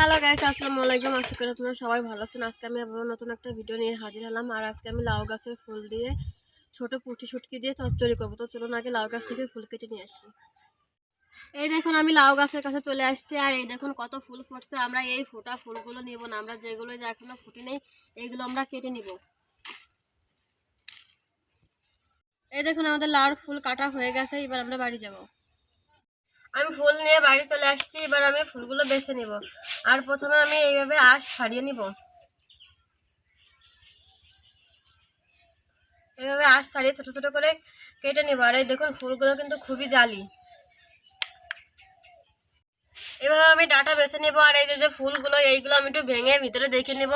Hello guys আসসালামু আলাইকুম আশা করি আপনারা সবাই ভালো আছেন। আজকে আমি আবার নতুন একটা ভিডিও নিয়ে হাজির হলাম। আর আজকে আমি লাউ গাছের ফুল দিয়ে ছোট পুঁটি সুটকি দিয়ে চচ্চড়ি করব। তো চলুন আগে লাউ গাছ থেকে ফুল কেটে নিয়ে আসি। এই দেখুন, আমি লাউ গাছের কাছে চলে আসছি। আর এই দেখুন কত ফুল ফুটছে। আমরা এই ফোটা ফুলগুলো নিব না। আমরা যেগুলো যে এখনও ফুটি নেই এইগুলো আমরা কেটে নিব। এই দেখুন, আমাদের লাউর ফুল কাটা হয়ে গেছে। এবার আমরা বাড়ি যাব। আমি ফুল নিয়ে বাড়ি চলে আসছি, এবার আমি ফুলগুলো বেছে নিব। আর প্রথমে আমি এইভাবে আঁশ ছাড়িয়ে নিব। এইভাবে আঁশ ছাড়িয়ে ছোট ছোট করে কেটে নিব। আর এই দেখুন, ফুলগুলো কিন্তু খুবই জালি। এভাবে আমি ডাটা বেছে নেব, আর এই যে ফুলগুলো, এইগুলো আমি একটু ভেঙে ভিতরে দেখে নেব,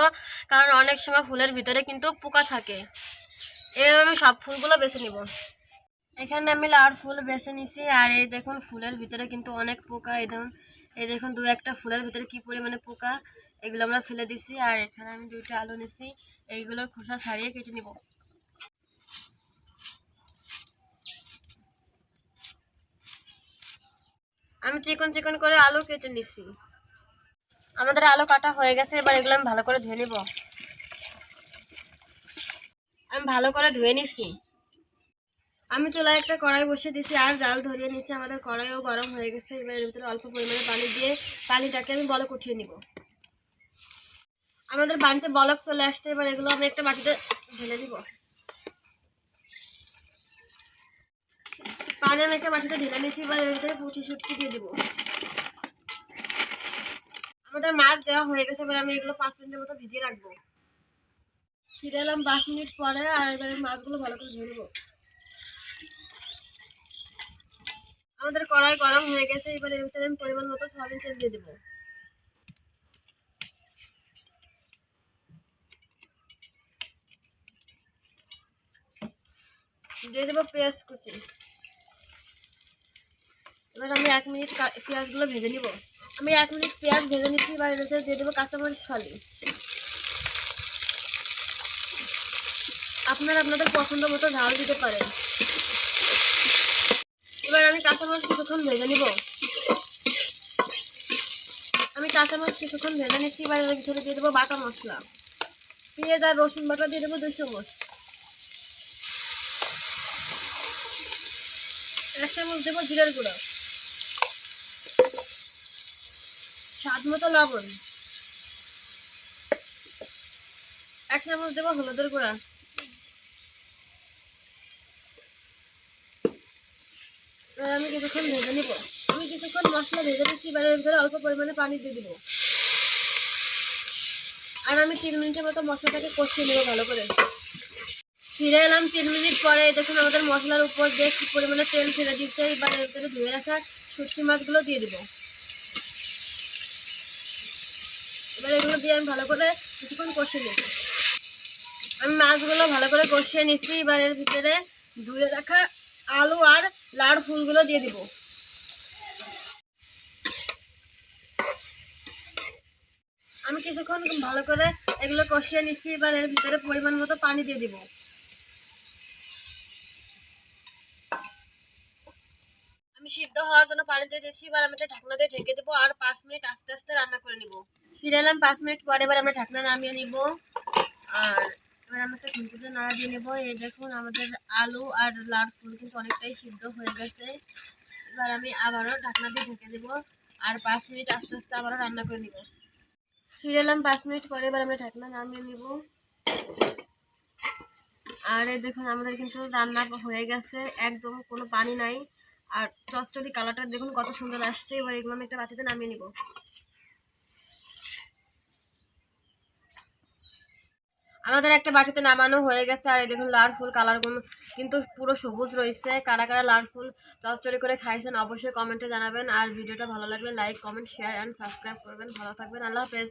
কারণ অনেক সময় ফুলের ভিতরে কিন্তু পোকা থাকে। এভাবে আমি সব ফুলগুলো বেছে নিব। এখানে আমি লাউর ফুল বেছে নিছি, আর এই দেখুন ফুলের ভিতরে কিন্তু অনেক পোকা, এই দেখুন এই দেখুন দু একটা ফুলের ভিতরে কি পরিমাণে পোকা, এগুলো আমরা ফেলে দিছি, আর এখানে আমি দুইটা আলু নিছি, এইগুলোর খোসা ছাড়িয়ে কেটে নিব। আমি চিকন চিকন করে আলু কেটে নিছি। আমাদের আলু কাটা হয়ে গেছে, এবার এগুলো আমি ভালো করে ধুয়ে নিব। আমি ভালো করে ধুয়ে নিছি। আমি চুলায় একটা কড়াই বসিয়ে দিয়েছি, আর জাল ধরিয়ে নিচ্ছি আমাদের কড়াইও গরম হয়ে গেছে, এবার এর ভিতরে অল্প পরিমাণে পানি দিয়ে পানিটাকে আমি বলক উঠিয়ে নিব। আমাদের বাড়িতে বলক চলে আসতে এবার এগুলো আমি একটা বাটিতে ঢেলে দিব। পানি আমি একটা বাটিতে ঢেলে নিচ্ছি এবার এর ভিতরে পুঁটি সুটকি দিয়ে দিব। আমাদের মাছ দেওয়া হয়ে গেছে, এবার আমি এগুলো পাঁচ মিনিটের মতো ভিজিয়ে রাখব। ফিরে এলাম পাঁচ মিনিট পরে, আর এবারে মাছগুলো ভালো করে ধুয়ে নেব আমাদের কড়াই গরম হয়ে গেছে, এবারে এর ভিতরে পরিমাণ মতো সয়াবিন তেল দিয়ে দেবো। দিয়ে দেবো পেঁয়াজ কুচি। এবার আমি এক মিনিট পেঁয়াজগুলো ভেজে নিব। আমি এক মিনিট পেঁয়াজ ভেজে নিচ্ছি, এবার ভিতরে দিয়ে দেবো কাঁচামরিচ ফলি আপনারা আপনাদের পছন্দ মতো ঝাল দিতে পারেন। কাঁচামরিচ কিছুক্ষণ ভেজে নিব। আমি কাঁচামরিচ কিছুক্ষণ ভেজে নিচ্ছি, এবার ভিতরে দিয়ে দেবো বাটা মশলা। পেঁয়াজ আর রসুন বাটা দিয়ে দেবো দুই চামচ এক চামচ দেবো জিরার গুঁড়ো। স্বাদ মতো লবণ। এক চামচ দেবো হলুদের গুঁড়া। আমি কিছুক্ষণ ভেজে নিব। আমি কিছুক্ষণ মশলা ভেজে নিচ্ছি, এবার এর অল্প পরিমাণে পানি দিয়ে দিব। আর আমি তিন মিনিটের মতো মশলাটাকে কষিয়ে নেব ভালো করে। ফিরে এলাম তিন মিনিট পরে দেখুন আমাদের মশলার উপর কি পরিমাণে তেল ফেলে দিচ্ছে এবার এর ভিতরে ধুয়ে রাখা শুটকি মাছগুলো দিয়ে দিব। এবার এগুলো দিয়ে আমি ভালো করে কিছুক্ষণ কষিয়ে নেব। আমি মাছগুলো ভালো করে কষিয়ে নিচ্ছি। এবার এর ভিতরে ধুয়ে রাখা আলু আর লাড় ফুলগুলো দিয়ে দিব। আমি কিছুক্ষণ ভালো করে এগুলো কষিয়ে নিচ্ছি, এবার এর ভিতরে পরিমাণ মতো পানি দিয়ে দিব। আমি সিদ্ধ হওয়ার জন্য পানি দিয়ে দিচ্ছি এবার আমি ঢাকনা দিয়ে ঢেকে দেবো আর পাঁচ মিনিট আস্তে আস্তে রান্না করে নিব। ফিরে এলাম পাঁচ মিনিট পরে, এবার আমরা ঢাকনা নামিয়ে নিব। আর আমরা একটা খুঁটিতে নাড়া দিয়ে নেব। এই দেখুন, আমাদের আলু আর লাল ফুল কিন্তু অনেকটাই সিদ্ধ হয়ে গেছে। এবার আমি আবারও ঢাকনা দিয়ে ঢেকে দেবো আর পাঁচ মিনিট আস্তে আস্তে আবারও রান্না করে নিব। ফিরে এলাম পাঁচ মিনিট পরে, এবার আমরা ঢাকনা নামিয়ে নিব। আর এই দেখুন, আমাদের কিন্তু রান্না হয়ে গেছে, একদম কোনো পানি নাই। আর চচ্চড়ি কালারটা দেখুন কত সুন্দর আসছে। এবার এগুলো আমি একটা বাটিতে নামিয়ে নিব। আমাদের একটা বাটিতে নামানো হয়ে গেছে, আর এই দেখুন লাল ফুল কালার কিন্তু পুরো সবুজ রয়েছে। কারা কারা লাল ফুল চচ্চড়ি করে খাইছেন অবশ্যই কমেন্টে জানাবেন। আর ভিডিওটা ভালো লাগলে like comment share and subscribe করবেন। ভালো থাকবেন, আল্লাহ হাফেজ।